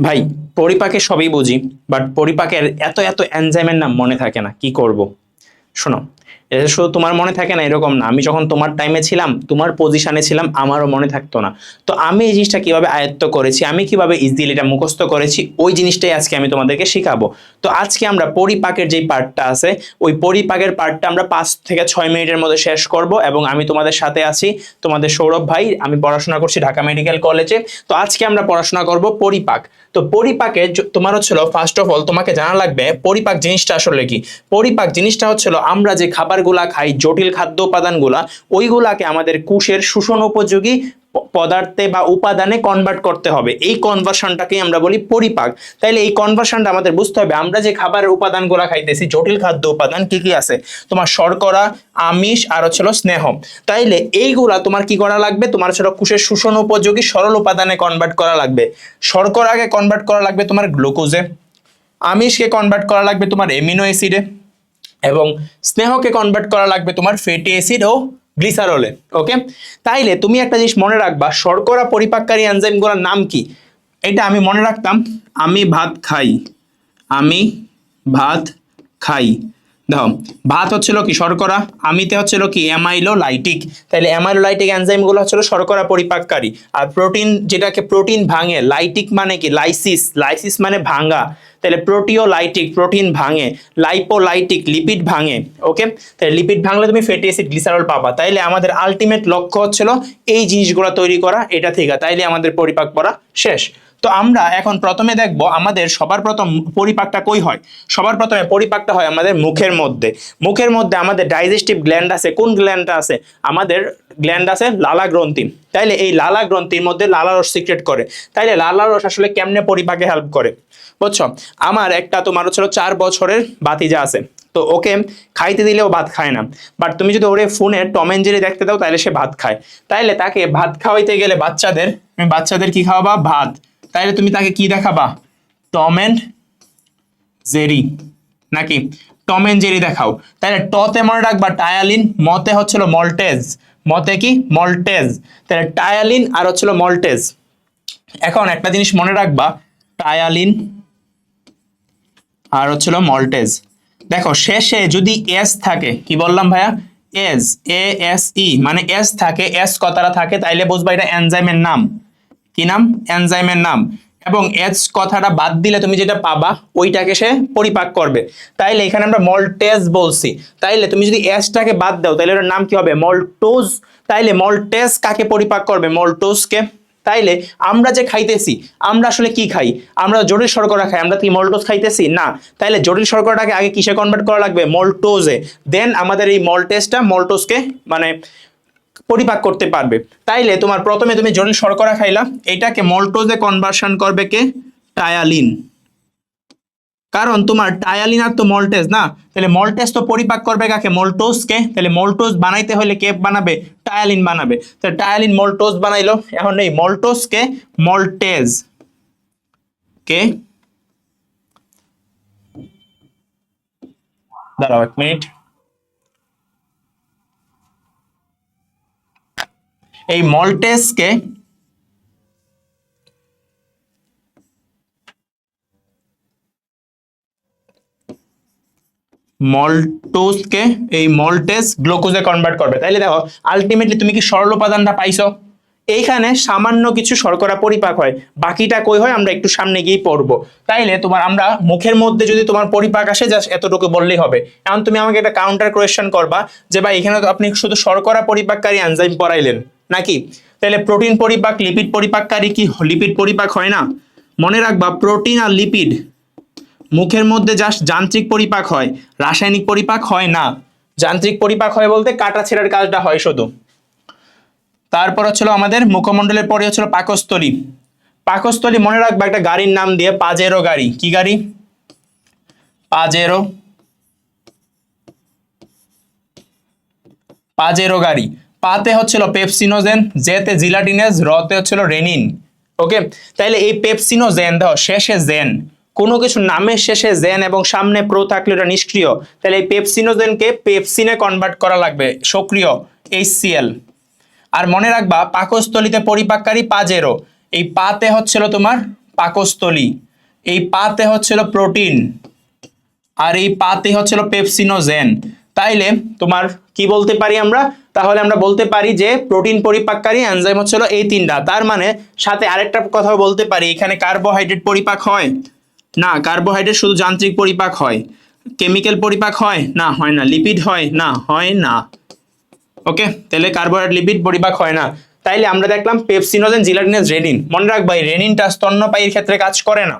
ভাই, পরিপাকে সবই বুঝি বাট পরিপাকের এত এত এনজাইমের নাম মনে থাকে না, কি করব? শোনো এটা শুধু তোমার মনে থাকে না এরকম না। আমি যখন তোমার টাইমে ছিলাম, তোমার পজিশনে ছিলাম, আমারও মনে থাকতো না। তো আমি এই জিনিসটা কীভাবে আয়ত্ত করেছি, আমি কীভাবে ইজিলি এটা মুখস্থ করেছি, ওই জিনিসটাই আজকে আমি তোমাদেরকে শেখাবো। তো আজকে আমরা পরিপাকের যেই পার্টটা আছে, ওই পরিপাকের পার্টটা আমরা পাঁচ থেকে ছয় মিনিটের মধ্যে শেষ করব এবং আমি তোমাদের সাথে আছি তোমাদের সৌরভ ভাই। আমি পড়াশোনা করছি ঢাকা মেডিকেল কলেজে। তো আজকে আমরা পড়াশোনা করব পরিপাক। তো পরিপাকে তোমার হচ্ছিল ফার্স্ট অফ অল তোমাকে জানা লাগবে পরিপাক জিনিসটা আসলে কি? পরিপাক জিনিসটা হচ্ছিল, আমরা যে খাবারগুলা খাই, জটিল খাদ্য উপাদানগুলা ওইগুলাকে আমাদের কুশের শোষণ উপযোগী পদার্থে বা উপাদানে কনভার্ট করতে হবে। এই কনভার্সনটাকেই আমরা বলি পরিপাক। তাইলে এই কনভার্সনটা আমাদের বুঝতে হবে, আমরা যে খাবারের উপাদানগুলো খাইতেছি, জটিল খাদ্য উপাদান কি কি আছে? তোমার শর্করা, আমিষ আর হচ্ছিল স্নেহ। তাইলে এইগুলা তোমার কি করা লাগবে? তোমার হচ্ছিল কুশের শোষণ উপযোগী সরল উপাদানে কনভার্ট করা লাগবে। শর্করাকে কনভার্ট করা লাগবে তোমার গ্লুকোজে আমিষকে কনভার্ট করা লাগবে তোমার এমিনো অ্যাসিডে এবং স্নেহকে কনভার্ট করা লাগবে তোমার ফ্যাটি অ্যাসিড ও গ্লিসারলে ওকে তাইলে তুমি একটা জিনিস মনে রাখবা, শর্করা পরিপাককারী এনজাইমগুলোর নাম কি? এটা আমি মনে রাখতাম, আমি ভাত খাই, আমি ভাত খাই। দেখো, ভাত হচ্ছিল কি শর্করা, আমিতে হচ্ছিল কি অ্যামাইলো লাইটিক তাহলে অ্যামাইলো লাইটিক এনজাইমগুলো হচ্ছিল শর্করা পরিপাককারী। আর প্রোটিন যেটাকে প্রোটিন ভাঙে লাইটিক মানে কি? লাইসিস লাইসিস মানে ভাঙা তাহলে প্রোটিওলাইটিক প্রোটিন ভাঙে লাইপোলাইটিক লিপিড ভাঙে ওকে তাহলে লিপিড ভাঙলে তুমি ফ্যাটি অ্যাসিড গ্লিসারল পাবা। তাইলে আমাদের আলটিমেট লক্ষ্য হচ্ছিল এই জিনিসগুলো তৈরি করা, এটা থেকে। তাইলে আমাদের পরিপাক করা শেষ। তো আমরা এখন প্রথমে দেখব আমাদের সবার প্রথম পরিপাকটা কই হয়? সবার প্রথমে পরিপাকটা হয় আমাদের মুখের মধ্যে। মুখের মধ্যে আমাদের ডাইজেস্টিভ গ্ল্যান্ড আছে। কোন গ্ল্যান্ডটা আছে? আমাদের গ্ল্যান্ড আছে লালা গ্রন্থি। তাইলে এই লালা গ্রন্থির মধ্যে লালা রস সিক্রেট করে। তাইলে লালা রস আসলে কেমনে পরিপাকে হেল্প করে? বুঝছ? আমার একটা তোমার হচ্ছিল চার বছরের বাতিজা আছে। তো ওকে খাইতে দিলেও ভাত খায় না। বাট তুমি যদি ওরে ফোনে টম এন্ড জেরি দেখতে দাও তাহলে সে ভাত খায়। তাইলে তাকে ভাত খাওয়াইতে গেলে বাচ্চাদের বাচ্চাদের কি খাওয়াবা? ভাত। তাইলে তুমি তাকে কি দেখাবা? টম অ্যান্ড জেরি নাকি? টম অ্যান্ড জেরি দেখাও। তাহলে টতে মনে রাখবা টায়ালিন, মতে হচ্ছিল মল্টেজ। মতে কি? মল্টেজ। তাহলে টায়ালিন আর হচ্ছিল মল্টেজ। এখন একটা জিনিস মনে রাখবা, টায়ালিন আর হচ্ছিল মল্টেজ। দেখো, শেষে যদি এস থাকে, কি বললাম ভাইয়া? এস এ এস ই মানে এস থাকে এস কথাটা থাকে, তাইলে বুঝবা এটা এনজাইমের নাম। কি নাম? এনজাইমের নাম। এবং এস কথাটা বাদ দিলে তুমি যেটা পাবা, ওইটাকে সে পরিপাক করবে। তাইলে এখানে আমরা মল্টেজ বলছি। তাইলে তুমি যদি এসটাকে বাদ দাও তাহলে ওটার নাম কি হবে? মল্টোজ। তাইলে মল্টেজ কাকে পরিপাক করবে? মল্টোজকে। তাইলে আমরা যে খাইতেছি, আমরা আসলে কি খাই? আমরা জটিল শর্করা খাই, আমরা কি মল্টোজ খাইতেছি? না। তাইলে জটিল শর্করাটাকে আগে কিসে কনভার্ট করা লাগবে? মল্টোজে। দেন আমাদের এই মল্টেজটা মল্টোজকে মানে পরিপাক করতে পারবে। তাইলে তোমার প্রথমে তুমি জটিল শর্করা খাইলা, এটাকে মল্টোজে কনভার্সন করবে কে? টায়ালিন কারণ তোমার টায়ালিন আর তো মল্টেজ না তাহলে মল্টেজ তো পরিপাক করবে কাকে? মল্টোজকে তাহলে মল্টোজ বানাইতে হলে কে বানাবে? টায়ালিন বানাবে। তাহলে টায়ালিন মল্টোজ বানাইলো, এখন এই মল্টোজকে মল্টেজ। কে? দাঁড়াও এক মিনিট। এই মল্টেজকে মল্টোজকে এই মল্টেজ গ্লুকোজে কনভার্ট করবে। তাইলে দেখো আলটিমেটলি তুমি কি সরল উপাদানটা পাইছো? এইখানে সামান্য কিছু শর্করা পরিপাক হয়। বাকিটা কই হয়? আমরা একটু সামনে গিয়ে পড়ব। তাইলে তোমার, আমরা মুখের মধ্যে যদি তোমার পরিপাক আসে জাস্ট এতটুকু বললেই হবে। এখন তুমি আমাকে একটা কাউন্টার কোয়েশ্চেন করবা, যে ভাই, এখানে তো আপনি শুধু শর্করা পরিপাককারী এনজাইম পড়াইলেন। নাকি? তাহলে প্রোটিন পরিপাক লিপিড পরিপাককারী কি লিপিড পরিপাক হয় না? মনে রাখবা প্রোটিন আর লিপিড মুখের মধ্যে জাস্ট যান্ত্রিক পরিপাক হয়, রাসায়নিক পরিপাক হয় না। যান্ত্রিক পরিপাক হয় বলতে কাটা ছেঁড়ার কাজটা হয় শুধু। তারপর হচ্ছিল আমাদের মুখমণ্ডলের পরে হচ্ছিল পাকস্থলী। পাকস্থলী মনে রাখবা একটা গাড়ির নাম দিয়ে পাজেরো গাড়ি। কি গাড়ি? পাজেরো। পাজেরো গাড়ি। পাতে হচ্ছিল পেপসিনোজেন, জেতে জিলাটিনেজ, রতে হচ্ছিল রেনিন। ওকে? তাইলে এই পেপসিনোজেন, দেখো, শেষে জেন। কোনো কিছু নামের শেষে জেন এবং সামনে প্রো থাকলে এটা নিষ্ক্রিয়। তাহলে এই পেপসিনোজেনকে পেপসিনে কনভার্ট করা লাগবে, সক্রিয় এইচসিএল আর মনে রাখবা, পাকস্থলিতে পরিপাককারী পাজেরো। এই পাতে হচ্ছিল তোমার পাকস্থলী। এই পাতে হচ্ছিল প্রোটিন। আর এই পাতে হচ্ছিল পেপসিনোজেন। তাইলে তোমার কি বলতে পারি আমরা? তাহলে আমরা বলতে পারি যে প্রোটিন পরিপাককারী এনজাইম হচ্ছিল এই তিনটা। তার মানে সাথে আরেকটা কথা বলতে পারি, এখানে কার্বোহাইড্রেট পরিপাক হয়? না, কার্বোহাইড্রেট শুধু যান্ত্রিক পরিপাক হয়। কেমিক্যাল পরিপাক হয়? না হয় না। লিপিড হয়? না হয় না। ওকে তাহলে কার্বোহাইড্রেট, লিপিড পরিপাক হয় না। তাইলে আমরা দেখলাম পেপসিনোজেন, জিলাটিনাস, রেনিন। মনে রাখবা, এই রেনিনটা স্তন্যপায়ীর ক্ষেত্রে কাজ করে না।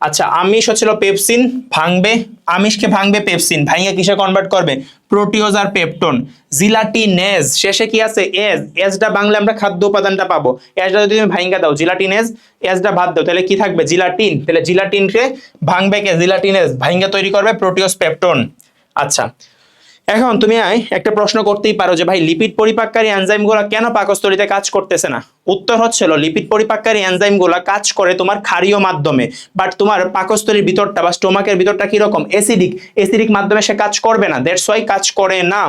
আচ্ছা আমিষ হচ্ছিল পেপসিন, ভাঙবে, আমিষকে ভাঙবে পেপসিন, ভাঙিয়ে কিসে কনভার্ট করবে? প্রোটিওজ আর পেপটন। জিলাটিনেজ, শেষে কি আছে? এজ। এজটা বাংলা আমরা খাদ্য উপাদানটা পাবো। এজটা যদি তুমি ভাঙ্গা দাও, জিলাটিনেজ, এজটা ভাত দাও, তাহলে কি থাকবে? জিলাটিন। তাহলে জিলাটিনকে ভাঙবে কে? জিলাটিনেজ। ভাঙ্গা তৈরি করবে প্রোটিওজ, পেপটন। আচ্ছা এখন তুমি একটা প্রশ্ন করতেই পারো যে ভাই লিপিড পরিপাককারী এনজাইমগুলো কেন পাকস্থলীতে কাজ করতেছে না? উত্তর হচ্ছিল লিপিড পরিপাককারী এনজাইমগুলো কাজ করে তোমার ক্ষারীয় মাধ্যমে বাট তোমার পাকস্থলীর ভিতরটা বা স্টোমাকের ভিতরটা কীরকম? এসিডিক এসিডিক মাধ্যমে সে কাজ করবে না দ্যাটস ওয়াই কাজ করে না।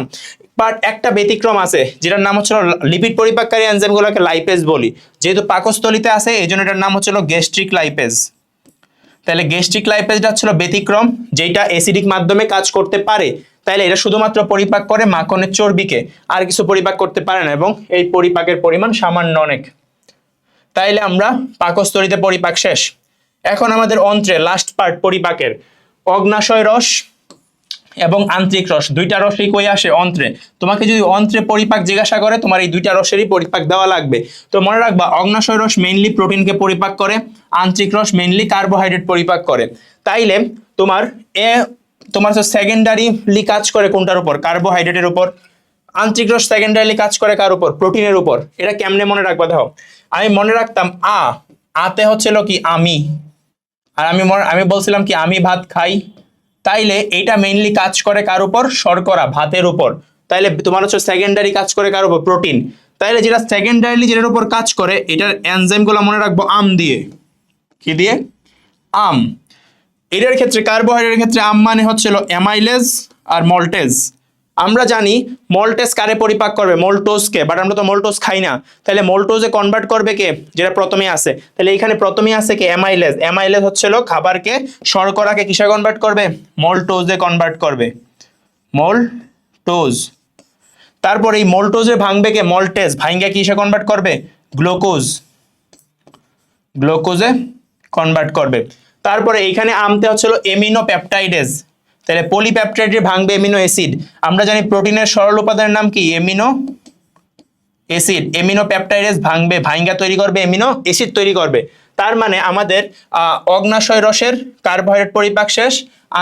বাট একটা ব্যতিক্রম আছে, যেটার নাম হচ্ছিল লিপিড পরিপাককারী এনজাইমগুলোকে লাইপেজ বলি। যেহেতু পাকস্থলীতে আছে, এই জন্য এটার নাম হচ্ছিল গ্যাস্ট্রিক লাইপেজ তাহলে গ্যাস্ট্রিক লাইপেজটা ছিল ব্যতিক্রম যেটা অ্যাসিডিক মাধ্যমে কাজ করতে পারে। তাহলে এটা শুধুমাত্র পরিপাক করে মাখনের চর্বিকে, আর কিছু পরিপাক করতে পারে না, এবং এই পরিপাকের পরিমাণ সামান্য অনেক। তাইলে আমরা পাকস্থলীতে পরিপাক শেষ। এখন আমাদের অন্ত্রে লাস্ট পার্ট পরিপাকের। অগ্নাশয় রস এবং আন্তরিক রস, দুইটা রসই কই আসে? অন্ত্রে। তোমাকে যদি অন্ত্রে পরিপাক জিজ্ঞাসা করে, তোমার এই দুইটা রসেরই পরিপাক দেওয়া লাগবে। তো মনে রাখবা, অগ্নাশয় রস মেইনলি প্রোটিনকে পরিপাক করে, আন্তরিক রস মেইনলি কার্বোহাইড্রেট পরিপাক করে। তাইলে তোমার এ, তোমার হচ্ছে সেকেন্ডারিলি কাজ করে কোনটার উপর? কার্বোহাইড্রেটের উপর। আন্তরিক রস সেকেন্ডারিলি কাজ করে কার উপর? প্রোটিনের উপর। এটা কেমনে মনে রাখবা দেখো? আমি মনে রাখতাম, আ, আতে হচ্ছিল কি আমি। আর আমি আমি বলছিলাম কি আমি ভাত খাই। তাইলে এটা মেইনলি কাজ করে কার উপর? শর্করা, ভাতের উপর। তাইলে তোমার হচ্ছে সেকেন্ডারি কাজ করে কার উপর? প্রোটিন তাইলে যেটা সেকেন্ডারিলি যেটার উপর কাজ করে, এটার এনজাইমগুলো মনে রাখব আম দিয়ে। কি দিয়ে? আম। এটার ক্ষেত্রে কার্বোহাইড্রেটের ক্ষেত্রে আম মানে হচ্ছিল অ্যামাইলেজ আর মল্টেজ আমরা জানি মল্টেজ কারে পরিপাক করবে? মল্টোজকে বাট আমরা তো মল্টোজ খাই না। তাহলে মল্টোজে কনভার্ট করবে কে? যেটা প্রথমে আছে। তাহলে এইখানে প্রথমেই আছে কি? অ্যামাইলেজ অ্যামাইলেজ হচ্ছিল খাবারকে শর্করাকে কিসে কনভার্ট করবে? মল্টোজে কনভার্ট করবে। মল্টোজ তারপর এই মল্টোজে ভাঙবে কে? মল্টেজ ভাঙ্গে কিসে কনভার্ট করবে? গ্লুকোজ। গ্লুকোজে কনভার্ট করবে। তারপরে এইখানে আমতে হচ্ছিল এমিনো পেপটাইডেজ তাহলে পলিপ্যাপটাইডে ভাঙবে এমিনো অ্যাসিড আমরা জানি প্রোটিনের সরল উপাদানের নাম কি? এমিনো অ্যাসিড এমিনো পেপটাইডেজ ভাঙবে, ভাঙ্গা তৈরি করবে এমিনো অ্যাসিড তৈরি করবে। তার মানে আমাদের অগ্নাশয় রসের কার্বোহাইড্রেট পরিপাক শেষ,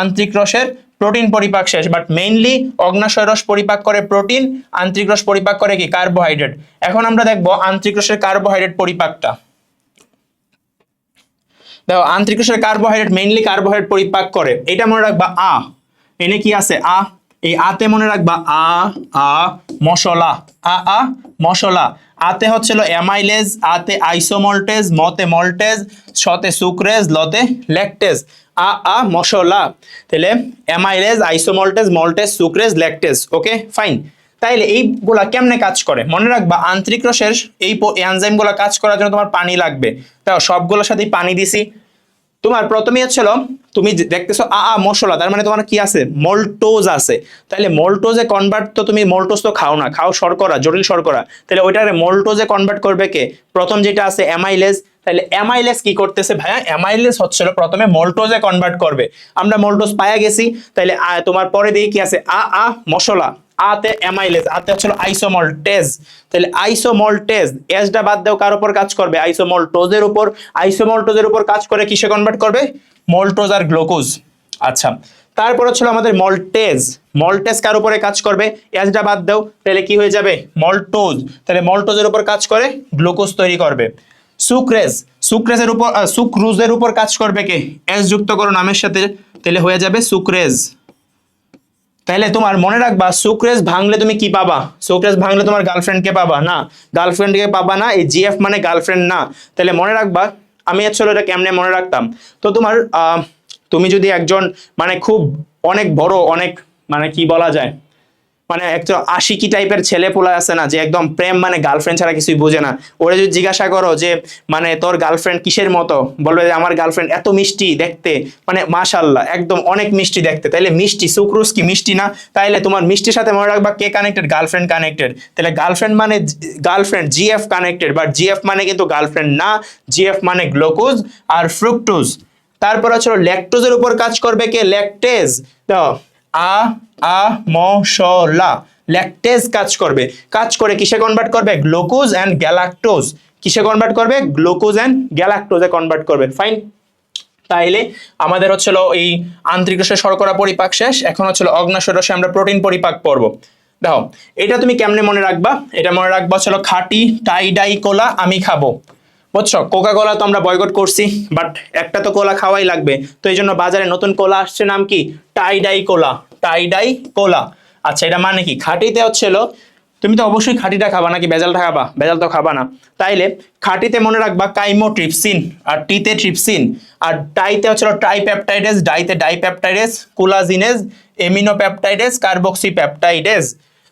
আন্তরিক রসের প্রোটিন পরিপাক শেষ। বাট মেইনলি অগ্নাশয় রস পরিপাক করে প্রোটিন আন্তরিক রস পরিপাক করে কি? কার্বোহাইড্রেট এখন আমরা দেখব আন্তরিক রসের কার্বোহাইড্রেট পরিপাকটা। দেখো আন্তরিক রসের কার্বোহাইড্রেট মেইনলি কার্বোহাইড্রেট পরিপাক করে। এটা মনে রাখবা আ। এনে কি আছে? আ। এই আতে মনে রাখবা আ আ, মশলা। আ আ, মশলা। আতে হচ্ছিল অ্যামাইলেজ আতে আইসোমল্টেজ মতে মল্টেজ সতে সুক্রেজ লতে ল্যাকটেজ আ আ, মশলা। তাহলে amylase isomaltase maltase sucrase lactase okay fine তাইলে এইগুলা কেমনে কাজ করে? মনে রাখবা, আন্তরিক রসের এই এনজাইমগুলো কাজ করার জন্য তোমার পানি লাগবে। তাও সবগুলোর সাথেই পানি দিছি। তোমার প্রথমে হচ্ছিল তুমি দেখতেছো, আ আ, মশলা, তার মানে তোমার কি আছে? মল্টোজ আছে। তাহলে মল্টোজে কনভার্ট তো তুমি মল্টোজ তো খাও না, খাও শর্করা, জটিল শর্করা। তাহলে ওইটারে মল্টোজে কনভার্ট করবে কে? প্রথম যেটা আছে অ্যামাইলেজ তাহলে অ্যামাইলেজ কি করতেছে ভাইয়া? অ্যামাইলেজ হচ্ছিল প্রথমে মল্টোজে কনভার্ট করবে। আমরা মল্টোজ পায়া গেছি। তাহলে তোমার পরে দিয়ে কি আছে? আ আ, মশলা। আতে অ্যামাইলেজ আতে হচ্ছিল আইসোমল্টেজ তাহলে আইসোমল টেজ এসটা বাদ দেও, কার উপর কাজ করবে? আইসোমল টোজের উপর। আইসোমল্টোজের উপর কাজ করে কিসে কনভার্ট করবে? মল্টোজ আর গ্লুকোজ আচ্ছা তারপর হচ্ছিল আমাদের মল্টেজ মল্টেজ কার উপরে কাজ করবে? এসটা বাদ দাও, তাহলে কি হয়ে যাবে? মল্টোজ তাহলে মল্টোজের উপর কাজ করে গ্লুকোজ তৈরি করবে। সুক্রেজ সুক্রেজের উপর সুক্রুজের উপর কাজ করবে কে? এস যুক্ত করো নামের সাথে, তাহলে হয়ে যাবে সুক্রেজ তাহলে তোমার মনে রাখবা সুক্রেস ভাঙলে তুমি কি পাবা? সুক্রেস ভাঙলে তোমার গার্লফ্রেন্ডকে পাবা? না গার্লফ্রেন্ডকে পাবা না, এই জিএফ মানে গার্লফ্রেন্ড না। তাহলে মনে রাখবা, আমি আসলে এটা কেমনে মনে রাখতাম? তো তোমার তুমি যদি একজন মানে খুব অনেক বড়, অনেক মানে কি বলা যায়? মানে একদম আশিকি টাইপের ছেলে পোলা আছে না, যে একদম প্রেম মানে গার্লফ্রেন্ড ছাড়া কিছুই বোঝে না। ওরা যদি জিজ্ঞাসা করো যে মানে তোর গার্লফ্রেন্ড কিসের মতো? বলবে যে, আমার গার্লফ্রেন্ড এত মিষ্টি দেখতে। মানে মাশাল্লাহ একদম অনেক মিষ্টি দেখতে। তাইলে মিষ্টি সুক্রুস কি মিষ্টি না? তাইলে তোমার মিষ্টির সাথে মনে রাখবা কে কানেক্টেড গার্লফ্রেন্ড কানেক্টেড তাহলে গার্লফ্রেন্ড মানে girlfriend GF connected but GF মানে কিন্তু গার্লফ্রেন্ড না জিএফ মানে গ্লুকোজ আর ফ্রুক্টোজ তারপর হচ্ছে ল্যাকটোজের উপর কাজ করবে কে? ল্যাকটেজ আ আ, ম, স, লা। ল্যাকটেজ কাজ করবে। কাজ করে কিসে কনভার্ট করবে? গ্লুকোজ অ্যান্ড গ্যালাক্টোজ কিসে কনভার্ট করবে? গ্লুকোজ অ্যান্ড গ্যালাক্টোজে কনভার্ট করবে। ফাইন তাইলে আমাদের হচ্ছিল এই আন্তরিক রসের শর্করা পরিপাক শেষ। এখন হচ্ছিল অগ্নাশয় রসে আমরা প্রোটিন পরিপাক করব। দেখো এটা তুমি কেমনে মনে রাখবা? এটা মনে রাখবা হচ্ছিল খাঁটি টাই ডাই কোলা আমি খাব। বুঝছ? কোকা কোলা তো আমরা বয়কট করছি বাট একটা তো কোলা খাওয়াই লাগবে। তো এই জন্য বাজারে নতুন কোলা আসছে, নাম কি? টাইডাই কোলা টাইডাই কোলা আচ্ছা এটা মানে কি? খাঁটিতে হচ্ছিল তুমি তো অবশ্যই খাঁটিটা খাবা নাকি বেজালটা খাবা? বেজাল তো খাবা না। তাইলে খাঁটিতে মনে রাখবা কাইমো ট্রিপসিন আর টিতে ট্রিপসিন। আর টাইতে হচ্ছিল ট্রাইপ্যাপটাইডেস ডাইতে ডাইপ্যাপটাইডেস কোলাজিনেজ এমিনোপ্যাপটাইডেস কার্বক্সিপ্যাপটাইডেস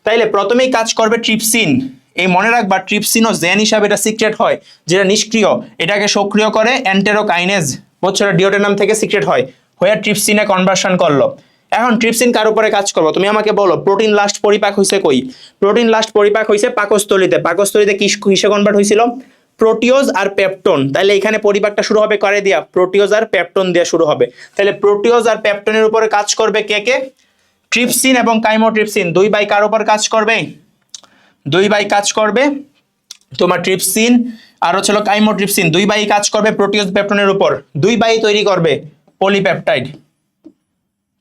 তাইলে প্রথমেই কাজ করবে ট্রিপসিন। এই মনে রাখবা ট্রিপসিনও জেন হিসাবে এটা সিক্রেট হয়, যেটা নিষ্ক্রিয়, এটাকে সক্রিয় করে অ্যান্টেরোকাইনেজ বছর ডিওটেনাম থেকে সিক্রেট হয়, হয়ে ট্রিপসিনে কনভার্সন করল। এখন ট্রিপসিন কার উপরে কাজ করব? তুমি আমাকে বলো প্রোটিন লাস্ট পরিপাক হয়েছে কই? প্রোটিন লাস্ট পরিপাক হয়েছে পাকস্থলিতে। পাকস্থলিতে কি কিসে কনভার্ট হয়েছিল প্রোটিওজ আর পেপটন তাহলে এখানে পরিপাকটা শুরু হবে করে দিয়া? প্রোটিওজ আর পেপটন দিয়ে শুরু হবে। তাহলে প্রোটিওজ আর পেপটনের উপরে কাজ করবে কে কে? ট্রিপসিন এবং কাইমোট্রিপসিন দুই বাই কার উপর কাজ করবে? দুই বাই কাজ করবে, তোমার ট্রিপসিন, আর হচ্ছে কাইমোট্রিপসিন, দুই বাই কাজ করবে প্রোটিওজ পেপটনের উপর। দুই বাই তৈরি করবে পলিপেপটাইড।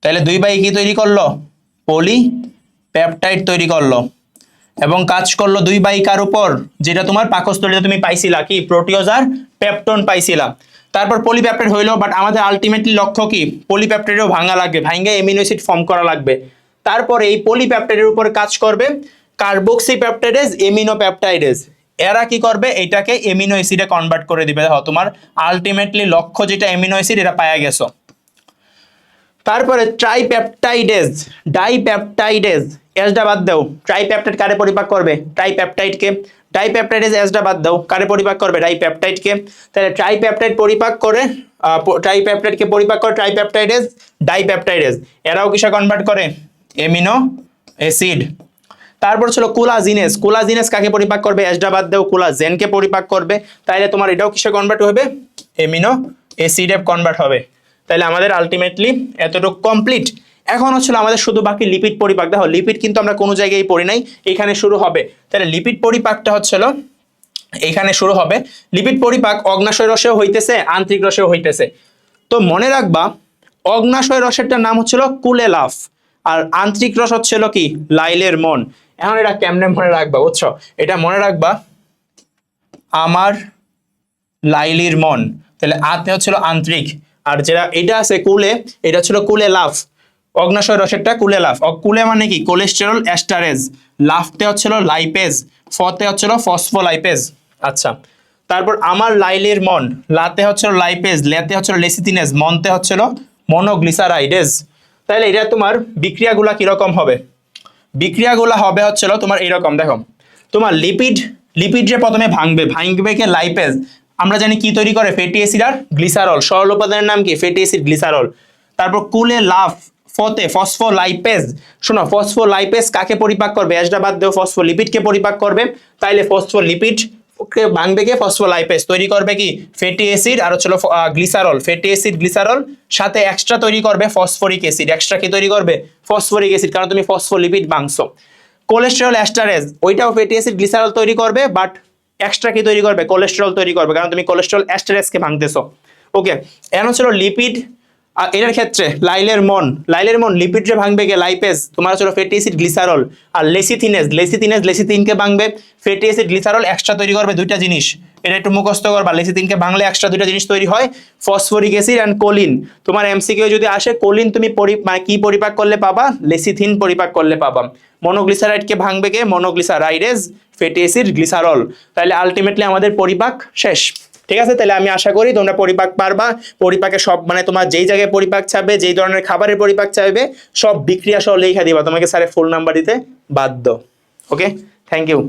তাহলে দুই বাই কি তৈরি করল? পেপটাইড তৈরি করল। এবং কাজ করল দুই বাই কার উপর, যেটা তোমার পাকস্থলীতে তুমি পাইছিলা কি? প্রোটিওজ আর পেপটন পাইছিলা। তারপর পলিপ্যাপটাইড হইল বাট আমাদের আলটিমেটলি লক্ষ্য কি? পলিপ্যাপটাইডও ভাঙা লাগবে ভাঙ্গে এমিনো অ্যাসিড ফর্ম করা লাগবে। তারপরে এই পলিপ্যাপটাইডের উপর কাজ করবে কার্বক্সি পেপটাইডেজ এমিনো পেপটাইডেজ এরা কি করবে? এটাকে এমিনো অ্যাসিডে কনভার্ট করে দিবে। দেখো, তোমার আলটিমেটলি লক্ষ্য যেটা এমিনো অ্যাসিড এটা পাওয়া গেছো। তারপরে ট্রাইপ্যাপটাইডেজ ডাইপ্যাপটাইডেজ এসডা বাদ দাও। ট্রাইপ্যাপটাইড কারে পরিপাক করবে? ট্রাইপ্যাপটাইডকে ডাইপ্যাপটাইডেজ এসডা বাদ দাও। কারে পরিপাক করবে? ডাইপ্যাপটাইডকে তাহলে ট্রাইপ্যাপটাইড পরিপাক করে ট্রাইপ্যাপটাইডকে পরিপাক করে ট্রাইপ্যাপটাইডেজ ডাইপ্যাপটাইডেজ এরাও কিসে কনভার্ট করে? এমিনো অ্যাসিড তারপর ছিল কোলাজিনেস কোলাজিনেস কাকে পরিপাক করবে? এসডা বাদ দাও কোলাজেনকে পরিপাক করবে। তাইলে তোমার এটাও কিসে কনভার্ট হবে? এমিনো অ্যাসিডে কনভার্ট হবে। তাহলে আমাদের আলটিমেটলি এতটুকু কমপ্লিট এখন হচ্ছিল আমাদের শুধু বাকি লিপিড পরিপাক। দেখো লিপিড কিন্তু আমরা কোনো জায়গায় পড়ি নাই। এখানে শুরু হবে। তাহলে লিপিড পরিপাকটা হচ্ছিল, এখানে শুরু হবে। লিপিড পরিপাক অগ্নাশয় রসেও হইতেছে, আন্তরিক রসেও হইতেছে। তো মনে রাখবা, অগ্নাশয় রসেরটার নাম হচ্ছিল কুলেলাফ। আর আন্তরিক রস হচ্ছিল কি? লাইলের মন। এখন এটা কেমনে মনে রাখবা, বুঝছ? এটা মনে রাখবা, আমার লাইলির মন। তাহলে আতে হচ্ছিল আন্তরিক, আর যেটা, এটা আছে কুলে, এটা ছিল কুলে লাফ। অগ্নাশয় রসেরটা কুলে অ- কুলে মানে কি? কোলেস্টেরল অ্যাস্টারেজ লাফতে হচ্ছিল লাইপেজ, ফতে হচ্ছিল ফসফোলাইপেজ। আচ্ছা তারপর আমার লাইলের মন। লাতে হচ্ছিল লাইপেজ, লেতে হচ্ছিল লেসিথিনেজ, মনতে হচ্ছিল মনোগ্লিসারাইডেজ। তাহলে এটা তোমার বিক্রিয়াগুলা কীরকম হবে? বিক্রিয়াগুলো হবে হচ্ছিল তোমার এরকম দেখো। তোমার লিপিড লিপিড প্রথমে ভাঙবে ভাঙবে কে লাইপেজ আমরা জানি কি তৈরি করে? ফ্যাটি অ্যাসিড আর গ্লিসারল সরল উপাদানের নাম কি? ফ্যাটি অ্যাসিড গ্লিসারল তারপর কুলে লাফ, ফতে ফসফোলাইপেজ শোনো ফসফোলাইপেজ কাকে পরিপাক করবে? অ্যাসডা বাদ দেও ফসফোলিপিডকে পরিপাক করবে। তাইলে ফসফোলিপিড ভাঙবে কে? ফসফোলাইপেজ তৈরি করবে কি? ফ্যাটি অ্যাসিড আর হচ্ছিল গ্লিসারল ফ্যাটি অ্যাসিড গ্লিসারল সাথে এক্সট্রা তৈরি করবে ফসফরিক অ্যাসিড এক্সট্রা কি তৈরি করবে? ফসফরিক অ্যাসিড কারণ তুমি ফসফোলিপিড ভাঙছো। কোলেস্টেরল অ্যাস্টারেজ ওইটাও ফ্যাটি অ্যাসিড গ্লিসারল তৈরি করবে বাট এক্সট্রা কি তৈরি করবে? কোলেস্টেরল তৈরি করবে, কারণ তুমি কোলেস্টেরল অ্যাস্টারেজকে ভাঙতেছো। ওকে এখন ছিল লিপিড আর এটার ক্ষেত্রে লাইলের মন লাইলের মন লিপিড যে ভাঙবে গে, লাইপেজ। তোমার হচ্ছে ফ্যাটি অ্যাসিড গ্লিসারল আর লেসিথিনেজ লেসিথিনেজ লেসিথিনকে ভাঙবে ফ্যাটি অ্যাসিড গ্লিসারল এক্সট্রা তৈরি করবে দুইটা জিনিস। এটা একটু মুখস্থ করবা লেসিথিনকে ভাঙলে এক্সট্রা দুইটা জিনিস তৈরি হয় ফসফরিক অ্যাসিড অ্যান্ড কোলিন তোমার এমসিকিউ যদি আসে কোলিন তুমি পরি মানে কি পরিপাক করলে পাবা? লেসিথিন পরিপাক করলে পাবা। মনোগ্লিসারাইডকে ভাঙবে গে মনোগ্লিসারাইডেজ ফ্যাটি অ্যাসিড গ্লিসারল তাহলে আলটিমেটলি আমাদের পরিপাক শেষ। ঠিক আছে? তাহলে আমি আশা করি তোমরা পরিপাক পারবা। পরিপাকে সব মানে তোমার যেই জায়গায় পরিপাক চাবে যেই ধরনের খাবারের পরিপাক চাইবে, সব বিক্রিয়া সহ লেখা দিবা। তোমাকে স্যারের ফোন নাম্বার দিতে বাধ্য। Okay thank you